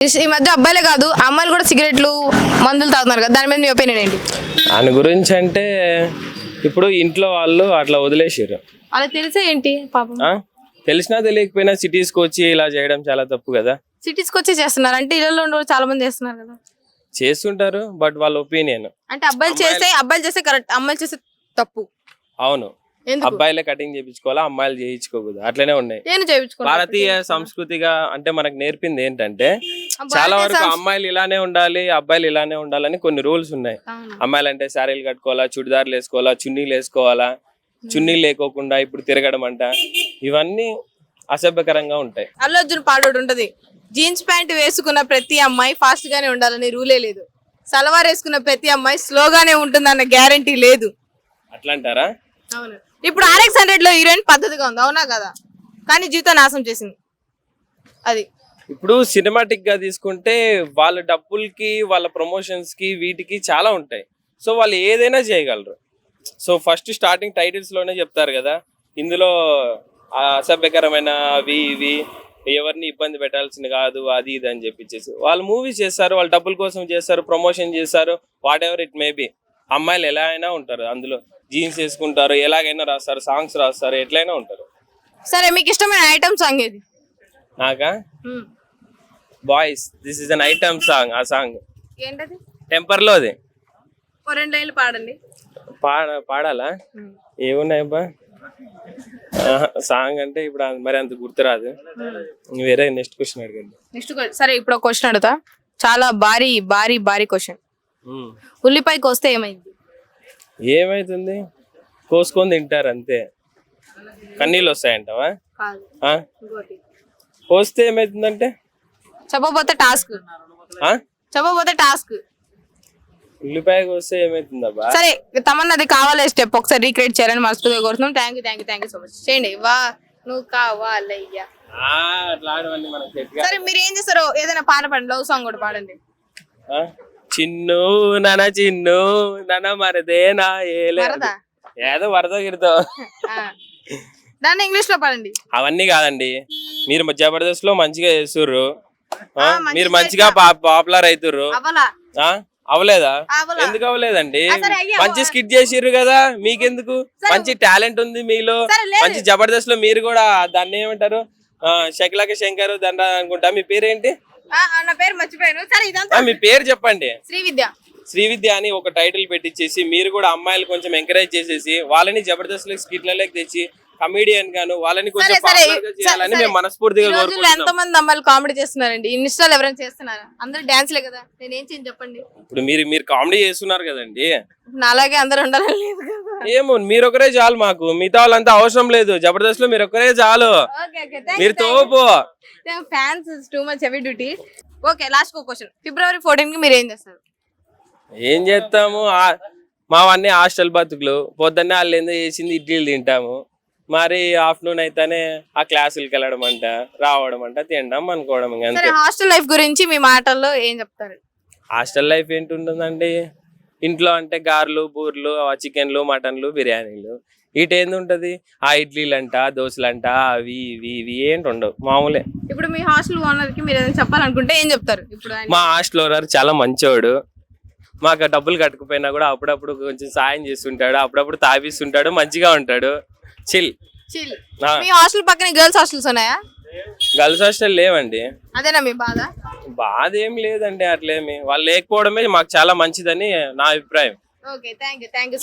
ఈ మధ్య అబ్బాయిలే కాదు అమ్మాయిలు కూడా సిగరెట్లు మందులు తాగుతున్నారు కదా దాని మీద మీ ఒపీనియన్ ఏంటి? దాని గురించి అంటే ఇప్పుడు ఇంట్లో వాళ్ళు అట్లా వదిలేసారు అలా తెలిసే ఏంటి పాపం? తెలిసినా తెలియకపోయినా సిటీస్కి వచ్చి ఇలా చేయడం చాలా తప్పు కదా. సిటీస్కి వచ్చి చేస్తున్నారు. అంటే ఇళ్ళలో ఉండే చాలా మంది చేస్తున్నారు కదా. చేస్తుంటారు బట్ వాళ్ళ ఒపీనియన్. అంటే అబ్బాయిలు చేస్తే అబ్బాయిలు చేస్తే కరెక్ట్ అమ్మాయిలు చేస్తే తప్పు. అవును. అబ్బాయిలే కటింగ్ చేయించుకోవాలా అమ్మాయిలు చేయించుకోకూడదు. అట్లనే ఉన్నాయి. నేను చేయించుకుంటా భారతీయ సంస్కృతిగా అంటే మనకు నేర్పింది ఏంటంటే చాలా వరకు అమ్మాయిలు ఇలానే ఉండాలి అబ్బాయిలు ఇలానే ఉండాలని కొన్ని రూల్స్ ఉన్నాయి. అమ్మాయిలు అంటే శారీలు కట్టుకోవాలా చుడిదార్లు వేసుకోవాలా చున్నీలు వేసుకోవాలా చున్నీలు లేకోకుండా ఇప్పుడు తిరగడం అంట. ఇవన్నీ అసభ్యకరంగా ఉంటాయి. అల్లు అర్జున్ పాడోడు ఉంటది జీన్స్ ప్యాంట్ వేసుకున్న ప్రతి అమ్మాయి ఫాస్ట్ గానే ఉండాలని రూలే లేదు. సలవార్ వేసుకున్న ప్రతి అమ్మాయి స్లోగానే ఉంటుందన్న గ్యారంటీ లేదు. అట్లా అంటారా? అవును. ఇప్పుడు ఆర్ఎక్స్ హండ్రెడ్లో హీరోయిన్ పద్ధతిగా ఉంది అవునా కదా? కానీ జీవితం నాశనం చేసింది. అది. ఇప్పుడు సినిమాటిక్గా తీసుకుంటే వాళ్ళ డబ్బులకి వాళ్ళ ప్రమోషన్స్కి వీటికి చాలా ఉంటాయి. సో వాళ్ళు ఏదైనా చేయగలరు. సో ఫస్ట్ స్టార్టింగ్ టైటిల్స్లోనే చెప్తారు కదా. ఇందులో అసభ్యకరమైన అవి ఇవి ఎవరిని ఇబ్బంది పెట్టాల్సింది కాదు అది ఇది అని చెప్పి వాళ్ళు మూవీస్ చేస్తారు వాళ్ళు డబ్బుల కోసం చేస్తారు ప్రమోషన్ చేస్తారు whatever it may be అమ్మాయిలు ఎలా అయినా ఉంటారు. అందులో జీన్స్ వేసుకుంటారు ఎలాగైనా రాస్తారు సాంగ్స్ రాస్తారు ఎట్లయినా ఉంటారు. సరే మీకు ఇష్టమైన ఐటమ్ సాంగ్ ఏది? నాకా? Boys this is an item song ఆ సాంగ్. ఏంటది? టెంపర్లోది. ఓ రెండు లైన్లు పాడండి. పాడ పాడాలా? ఏమున్నాయి అబ్బా? సాంగ్ అంటే ఇప్పుడు మరి అంత గుర్తురాదు. వేరే నెక్స్ట్ క్వశ్చన్ అడగండి. నెక్స్ట్ సరే ఇప్పుడు క్వశ్చన్ అడుగుతా. చాలా భారీ భారీ భారీ క్వశ్చన్. ఉమ్. ఉల్లిపాయకి వస్తే ఏమైంది? ఏమైతుంది? కోసుకొని తింటారు అంతే. కన్నీళ్ళు వస్తాయంటవా కోస్తే ఏమైతుందంటే? చెప్పబోతే టాస్క్? చెప్పబోతే టాస్క్. ఉల్లిపాయ కోస్తే ఏమైతుందబ్బా? సరే తమన్నది కావాలి స్టెప్. ఒకసారి రీక్రియేట్ చేయాలని మనస్ఫూర్తిగా కోరుతున్నాం. Thank you thank you thank you so much చేయండి. వా నువ్వు కావాలయ్యా. సరే మీరు ఏం చేస్తారో ఏదైనా పాట పాడండి. లవ్ సాంగ్ కూడా పాడండి? చిన్ను నన చిన్ను నన మరదే నా ఏలే. ఏదో వరద ఆ. దాన్ని ఇంగ్లీష్లో పాడండి. అవన్నీ కాదండి. మీరు జబర్దస్త్లో మంచిగా చేస్తుర్రు. మీరు మంచిగా పాపులర్ అవుతుర్రు? అవలేదా? అవలా. ఎందుకు అయ్యా, మంచి స్కిట్ చేసిర్రు కదా మీకెందుకు? మంచి టాలెంట్ ఉంది మీలో. మంచి జబర్దస్త్లో మీరు కూడా దాన్ని ఏమంటారు? శకిలక శంకర్ దండ అనుకుంటా. మీ పేరేంటి? నా పేరు మర్చిపోయాను. సరే ఇదంతా మీ పేరు చెప్పండి. శ్రీ విద్య శ్రీ విద్య అని ఒక టైటిల్ పెట్టించేసి మీరు కూడా అమ్మాయిలు కొంచెం ఎంకరేజ్ చేసేసి వాళ్ళని జబర్దస్త్ స్కిట్లలోకి తెచ్చి కమిడియన్ గాను వాళ్ళని కొంచెం popular గా చేయాలని. మేము మనస్ఫూర్తిగా కోరుకుంటున్నాం. ఎంతో మంది అమ్మాయిలు కామెడీ చేస్తున్నారండి? ఇన్స్టాల్ ఎవరైనా చేస్తున్నారా? అందరూ డాన్స్లే కదా. నేను ఏం చేయను చెప్పండి? ఇప్పుడు మీరు మీరు కామెడీ చేస్తున్నారు కదండి. నాలాగే అందరూ ఉండాలని లేదు కదా. ఏమో మీరు ఒకరే చాలు మాకు. మిగతా వాళ్ళంతా అవసరం లేదు. జబర్దస్త్లో మీరు ఒకరే చాలు. Okay okay. మీరు తోపు. Fans too much heavy duty okay last ఒక క్వశ్చన్ ఫిబ్రవరి ఫోర్టీన్కి మీరు ఏం చేస్తారు? ఏం చేస్తాము? ఆ- మావన్నీ హాస్టల్ బతుకులు. పొద్దున్నే వాళ్ళు ఏందో చేసింది ఇడ్లీలు తింటాము. మరి ఆఫ్టర్నూన్ అయితేనే ఆ క్లాసులకి వెళ్ళడం అంట రావడం అంట తినడం అనుకోవడం సరే హాస్టల్ లైఫ్ గురించి మీ మాటల్లో ఏం చెప్తారు? హాస్టల్ లైఫ్ ఏంటుంటుందండి ఇంట్లో అంటే గారెలు బూర్లు ఆ చికెన్లు మటన్లు బిర్యానీలు. ఇటు ఏంది ఉంటది? ఆ ఇడ్లీలు అంట దోశలు అంట అవి ఇవి ఇవి ఏంటి ఉండవు మామూలే. ఇప్పుడు మీ హాస్టల్ ఓనర్కి మీరు ఏదైనా చెప్పాలనుకుంటే ఏం చెప్తారు? ఇప్పుడు ఆయన మా హాస్టల్ ఓనర్ చాలా మంచోడు. మాకు ఆ డబ్బులు కట్టకపోయినా కూడా అప్పుడప్పుడు కొంచెం సాయం చేస్తుంటాడు అప్పుడప్పుడు తాపిస్తుంటాడు మంచిగా ఉంటాడు. చిల్. చిల్. మీ హాస్టల్ పక్కన గర్ల్స్ హాస్టల్స్ ఉన్నాయా? గర్ల్స్ హాస్టల్ లేవండి. అదేనా మీ బాధ? బాధ ఏం లేదండి అట్లేమి. వాళ్ళు లేకపోవడమే మాకు చాలా మంచిదని నా అభిప్రాయం. Okay thank you thank you